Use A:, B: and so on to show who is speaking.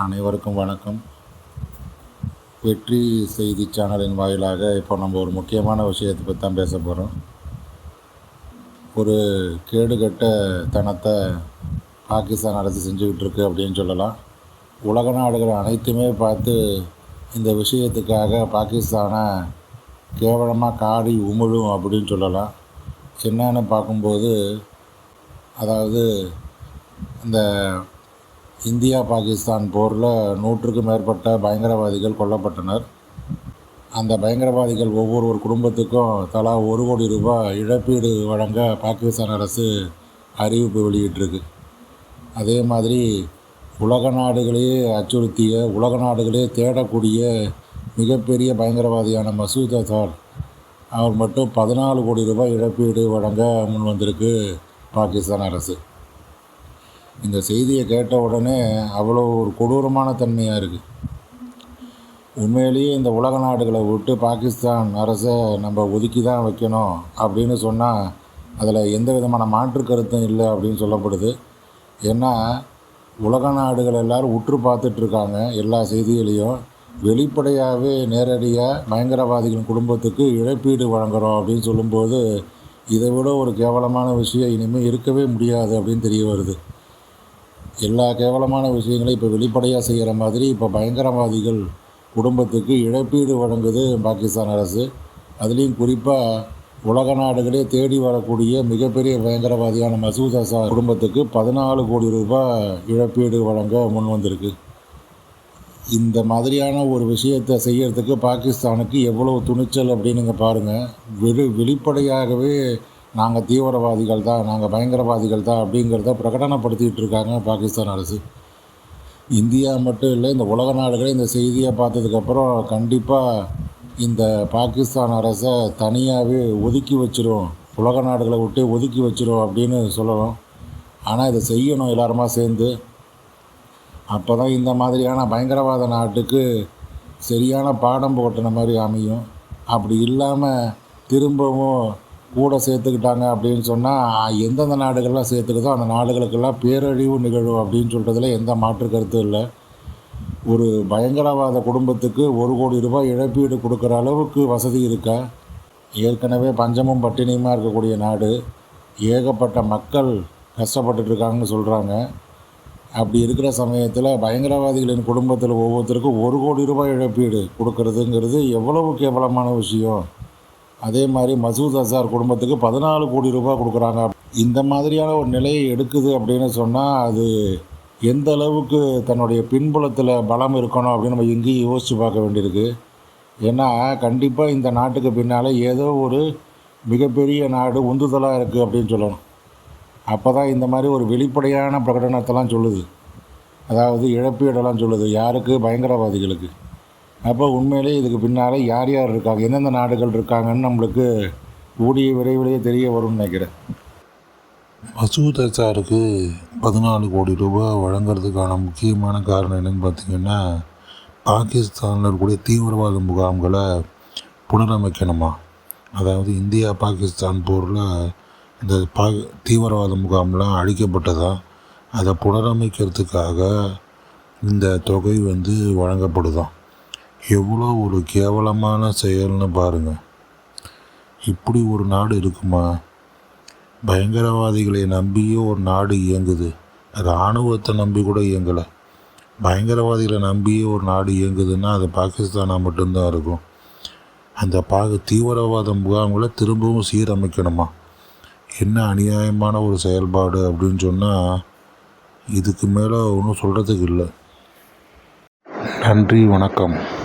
A: அனைவருக்கும் வணக்கம். வெற்றி செய்தி சேனலின் வாயிலாக இப்போ நம்ம ஒரு முக்கியமான விஷயத்தை பற்றி தான் பேச போகிறோம் ஒரு கேடுகட்ட தனத்தை பாகிஸ்தான் அரசு செஞ்சுக்கிட்டு இருக்கு அப்படின்னு சொல்லலாம். உலக நாடுகள் அனைத்துமே பார்த்து இந்த விஷயத்துக்காக பாகிஸ்தானை கேவலமாக காடி உமிழும் அப்படின்னு சொல்லலாம். என்னன்னு பார்க்கும்போது அதாவது இந்த இந்தியா பாகிஸ்தான் போரில் நூற்றுக்கும் மேற்பட்ட பயங்கரவாதிகள் கொல்லப்பட்டனர். அந்த பயங்கரவாதிகள் ஒவ்வொரு ஒரு குடும்பத்துக்கும் தலா ஒரு கோடி ரூபாய் இழப்பீடு வழங்க பாகிஸ்தான் அரசு அறிவிப்பு வெளியிட்டிருக்கு. அதே மாதிரி உலக நாடுகளையே அச்சுறுத்திய உலக நாடுகளே தேடக்கூடிய மிகப்பெரிய பயங்கரவாதியான மசூத் அசார் அவர் மட்டும் பதினாலு கோடி ரூபாய் இழப்பீடு வழங்க முன் வந்திருக்கு பாகிஸ்தான் அரசு. இந்த செய்தியை கேட்ட உடனே அவ்வளோ ஒரு கொடூரமான தன்மையாக இருக்குது உண்மையிலேயே இந்த உலக நாடுகளை விட்டு பாகிஸ்தான் அரசை நம்ம ஒதுக்கி தான் வைக்கணும் அப்படின்னு சொன்னால் அதில் எந்த விதமான மாற்று கருத்தும் இல்லை அப்படின்னு சொல்லப்படுது. ஏன்னா உலக நாடுகள் எல்லோரும் உற்று பார்த்துட்ருக்காங்க எல்லா செய்திகளையும். வெளிப்படையாகவே நேரடியாக பயங்கரவாதிகளின் குடும்பத்துக்கு இழப்பீடு வழங்குகிறோம் அப்படின்னு சொல்லும்போது இதை விட ஒரு கேவலமான விஷயம் இனிமேல் இருக்கவே முடியாது அப்படின்னு தெரிய வருது. எல்லா கேவலமான விஷயங்களையும் இப்போ வெளிப்படையாக செய்கிற மாதிரி இப்போ பயங்கரவாதிகள் குடும்பத்துக்கு இழப்பீடு வழங்குது பாகிஸ்தான் அரசு. அதுலேயும் குறிப்பாக உலக நாடுகளே தேடி வரக்கூடிய மிகப்பெரிய பயங்கரவாதியான மசூத் அசார் குடும்பத்துக்கு பதினாலு கோடி ரூபாய் இழப்பீடு வழங்க முன் வந்திருக்கு. இந்த மாதிரியான ஒரு விஷயத்தை செய்யறதுக்கு பாகிஸ்தானுக்கு எவ்வளோ துணிச்சல் அப்படின்னுங்க பாருங்கள் வெளி வெளிப்படையாகவே நாங்கள் தீவிரவாதிகள் தான் நாங்கள் பயங்கரவாதிகள் தான் அப்படிங்கிறத பிரகடனப்படுத்திகிட்டு இருக்காங்க பாகிஸ்தான் அரசு. இந்தியா மட்டும் இல்லை இந்த உலக நாடுகளே இந்த செய்தியை பார்த்ததுக்கப்புறம் கண்டிப்பாக இந்த பாகிஸ்தான் அரசை தனியாகவே ஒதுக்கி வச்சிரும். உலக நாடுகளை விட்டு ஒதுக்கி வச்சிரும் அப்படின்னு சொல்லணும். ஆனால் இதை செய்யணும் எல்லாருமா சேர்ந்து. அப்போ தான் இந்த மாதிரியான பயங்கரவாத நாட்டுக்கு சரியான பாடம் போட்டின மாதிரி அமையும். அப்படி இல்லாமல் திரும்பவும் கூட சேர்த்துக்கிட்டாங்க அப்படின்னு சொன்னால் எந்தெந்த நாடுகள்லாம் சேர்த்துக்குதோ அந்த நாடுகளுக்கெல்லாம் பேரழிவு நிகழும் அப்படின்னு சொல்கிறதுல எந்த மாற்று கருத்தும் இல்லை. ஒரு பயங்கரவாத குடும்பத்துக்கு ஒரு கோடி ரூபாய் இழப்பீடு கொடுக்குற அளவுக்கு வசதி இருக்கா ஏற்கனவே பஞ்சமும் பட்டினியுமா இருக்கக்கூடிய நாடு ஏகப்பட்ட மக்கள் கஷ்டப்பட்டுட்ருக்காங்கன்னு சொல்கிறாங்க அப்படி இருக்கிற சமயத்தில் பயங்கரவாதிகளின் குடும்பத்தில் ஒவ்வொருத்தருக்கும் ஒரு கோடி ரூபாய் இழப்பீடு கொடுக்கறதுங்கிறது எவ்வளவு கேவலமான விஷயம். அதே மாதிரி மசூத் அசார் குடும்பத்துக்கு பதினாலு கோடி ரூபாய் கொடுக்குறாங்க. இந்த மாதிரியான ஒரு நிலையை எடுக்குது அப்படின்னு சொன்னால் அது எந்த அளவுக்கு தன்னுடைய பின்புலத்தில் பலம் இருக்கணும் அப்படின்னு நம்ம எங்கேயும் யோசித்து பார்க்க வேண்டியிருக்கு. ஏன்னா கண்டிப்பாக இந்த நாட்டுக்கு பின்னால் ஏதோ ஒரு மிகப்பெரிய நாடு உந்துதலாக இருக்குது அப்படின்னு சொல்லணும். அப்போ தான் இந்த மாதிரி ஒரு வெளிப்படையான பிரகடனத்தெல்லாம் சொல்லுது. அதாவது இழப்பீடெல்லாம் சொல்லுது. யாருக்கு? பயங்கரவாதிகளுக்கு. அப்போ உண்மையிலே இதுக்கு பின்னால் யார் யார் இருக்காங்க எந்தெந்த நாடுகள் இருக்காங்கன்னு நம்மளுக்கு கூடிய விரைவிலேயே தெரிய வரும்னு நினைக்கிறேன்.
B: மசூத் அசாருக்கு பதினாலு கோடி ரூபாய் வழங்குறதுக்கான முக்கியமான காரணம் என்னென்னு பார்த்தீங்கன்னா பாகிஸ்தானில் இருக்கக்கூடிய தீவிரவாத முகாம்களை புனரமைக்கணுமா? அதாவது இந்தியா பாகிஸ்தான் போரில் இந்த பா தீவிரவாத முகாம்லாம் அழிக்கப்பட்டதா? அதை புனரமைக்கிறதுக்காக இந்த தொகை வந்து வழங்கப்படுதான் எவ்வளோ ஒரு கேவலமான செயல்னு பாருங்கள் இப்படி ஒரு நாடு இருக்குமா? பயங்கரவாதிகளை நம்பியே ஒரு நாடு இயங்குது. இராணுவத்தை நம்பி கூட இயங்கலை. பயங்கரவாதிகளை நம்பியே ஒரு நாடு இயங்குதுன்னா அது பாகிஸ்தானாக மட்டும்தான் இருக்கும். அந்த பாக தீவிரவாத முகாம்களை திரும்பவும் சீரமைக்கணுமா? என்ன அநியாயமான ஒரு செயல்பாடு அப்படின்னு சொன்னால் இதுக்கு மேலே ஒன்றும் சொல்கிறதுக்கு இல்லை. நன்றி வணக்கம்.